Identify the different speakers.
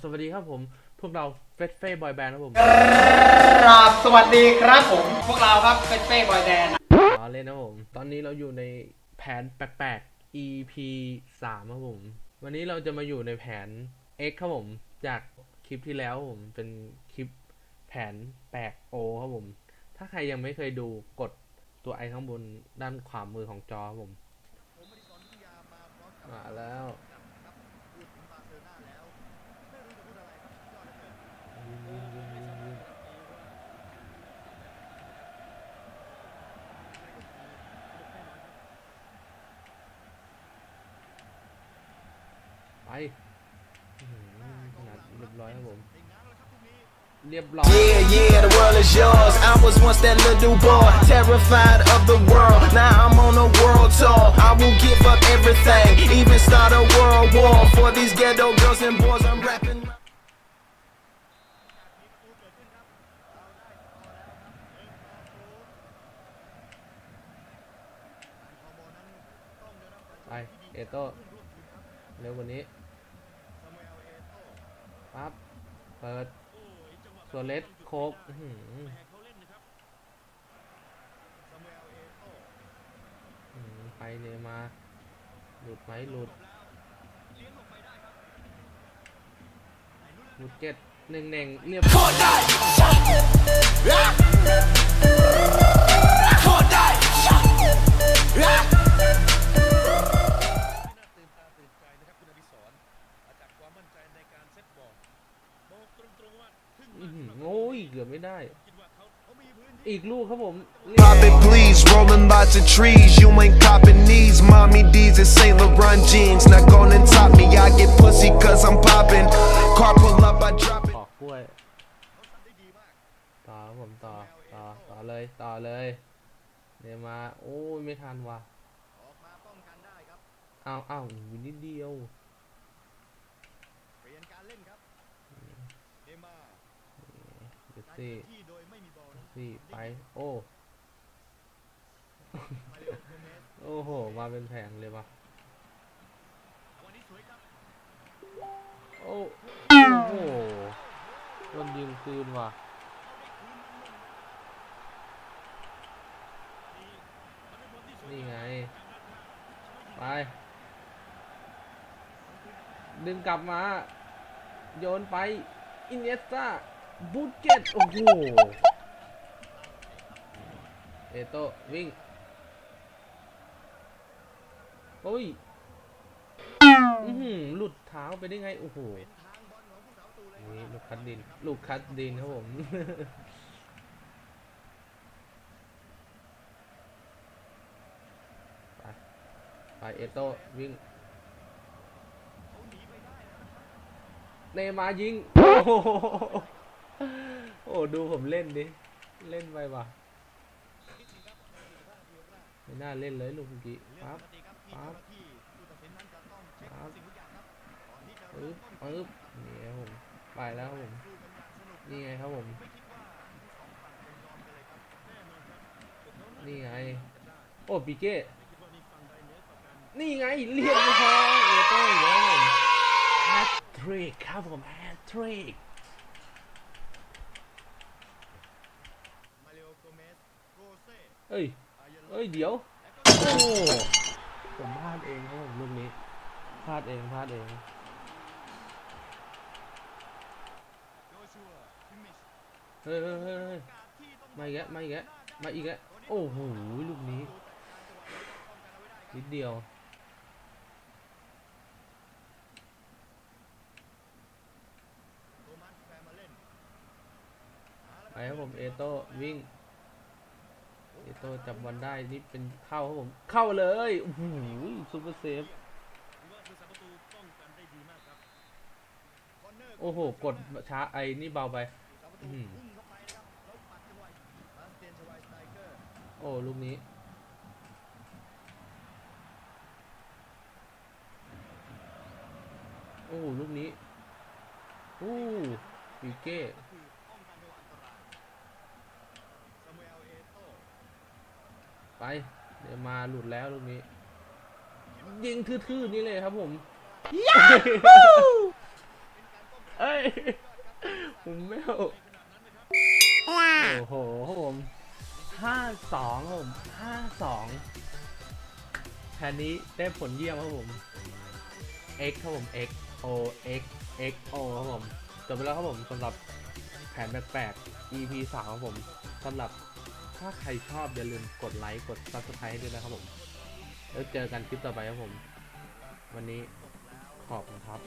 Speaker 1: พวกเราเฟสเฟ่บอยแบนด์ครับผม
Speaker 2: ครับสวัสดีครับผม พวกเราครับเฟสเฟ่บอยแดนด์
Speaker 1: อ๋อเล่นนะผม ตอนนี้เราอยู่ในแผนแปลกๆ EP 3ครับผม วันนี้เราจะมาอยู่ในแผน X ครับผม จากคลิปที่แล้วครับผมเป็นคลิปแผนแปลก O ครับผม ถ้าใครยังไม่เคยดูกดตัวไอข้างบนด้านขวามือของจอครับผม มาแล้ว ไปอื้อหือขนาดเรียบร้อยครับผม เรียบร้อย
Speaker 3: Yeah, yeah, the world is yours. I was once that little boy, terrified of the world. Now I'm on a world tour. I will give up everything, even start a world war for these ghetto girls and boys. I'm rapping.
Speaker 1: ไป เอโต้เร็วกว่านี้ ปั๊บ เปิด ส่วนเล็ดโคกอื้อหืออื้อหือไปเนี่ยมา หลุดไหมหลุดหลุดเจ็ดหนึ่งเน่งเรียบร้อย ไม่ได้
Speaker 4: คิดว่าเขาเขามีพื้นที่
Speaker 1: อีกลูกครับผม
Speaker 3: Pop it, please. Rolling lots of trees. You ain't copping these. Mommy D's and St. Laurent jeans. Not gonna top me. I get pussy cause I'm popping. Car pull up, I drop it.
Speaker 1: ปอกกล้วย ต่อครับผมต่อต่อต่อเลยต่อเลยเดี๋ยวมา โอ้ยไม่ทันว่ะอ้าวอ้าวอีกนิดเดียว
Speaker 2: เปลี่ยนการ สี่สี่ไป
Speaker 1: โอ้
Speaker 2: โอ้
Speaker 1: โห มาเป็นแผงเลยวะโอ้โหคนยิงคืนว่ะนี่ไง ไป ดึงกลับมา โยนไป อินเอสตา บูเกตโอ้โห เอโตวิ่ง โอ้ยอหลุดเท้าไปได้ไง โอ้โห นี่ลูกคัดดิน ลูกคัดดินครับผมไปไปเอโต้วิ่งเนมายิง โอ้โห อ้ดูผมเล่นดิ เล่นไปว่ะ ไม่น่าเล่นเลยลูกเมื่อกี้ปั๊บปั๊บปั๊บ
Speaker 2: อึ๊บ
Speaker 1: ปึ๊บนี่ครับผม ไปแล้วผม นี่ไงครับผม นี่ไง โอ้ปีเก้ นี่ไงเรียบร้อยเอโต้อีกแล้วผมแฮตทริกครับผมแฮตทริก
Speaker 2: มาเร็วโก เอ้
Speaker 1: ย เอ้ย เดี๋ยว โอ้ผมพลาดเองครับผมลูกนี้พลาดเองพลาดเองเฮ้ยเฮ้ยเฮ้ยมาอีกแล้วมาอีกแล้วมาอีกแล้วโอ้โหลูกนี้นิดเดียวไปครับผมเอโต้วิ่ง อโต้จับบอลได้นี่เป็นเข้าครับผม เข้าเลยโอ้โหซูเปอร์เซฟโอ้โห กดช้าไอ้นี่เบาไป
Speaker 2: สามประตู
Speaker 1: อื้อหือ
Speaker 2: พุ่งเข้าไปนะครับแล้วปัดจังหวะบาสเตียนชวายสไตรเกอร์
Speaker 1: โอ้ลูกนี้โอ้ลูกนี้โอ้ปีเก้
Speaker 2: ก็คือป้องกันจังหวะอันตรายซามูเอลเอโต้
Speaker 1: ไป เดี๋ยวมาหลุดแล้วลูกนี้ ยิงทื่อๆนี่เลยครับผม
Speaker 2: เป็นการป้องกัน
Speaker 1: เอ้ยผมไม่เอาโอ้โหครับผมห้าสองครับผมห้าสองแผนนี้ได้ผลเยี่ยมครับผม x ครับผม x o x x o ครับผมจบไปแล้วครับผมสำหรับแผนแปลกๆ EP สามครับผมสำหรับ ถ้าใครชอบอย่าลืมกดไลค์กด subscribe ด้วยนะครับผม แล้วเจอกันคลิปต่อไปครับผม วันนี้ขอบคุณครับ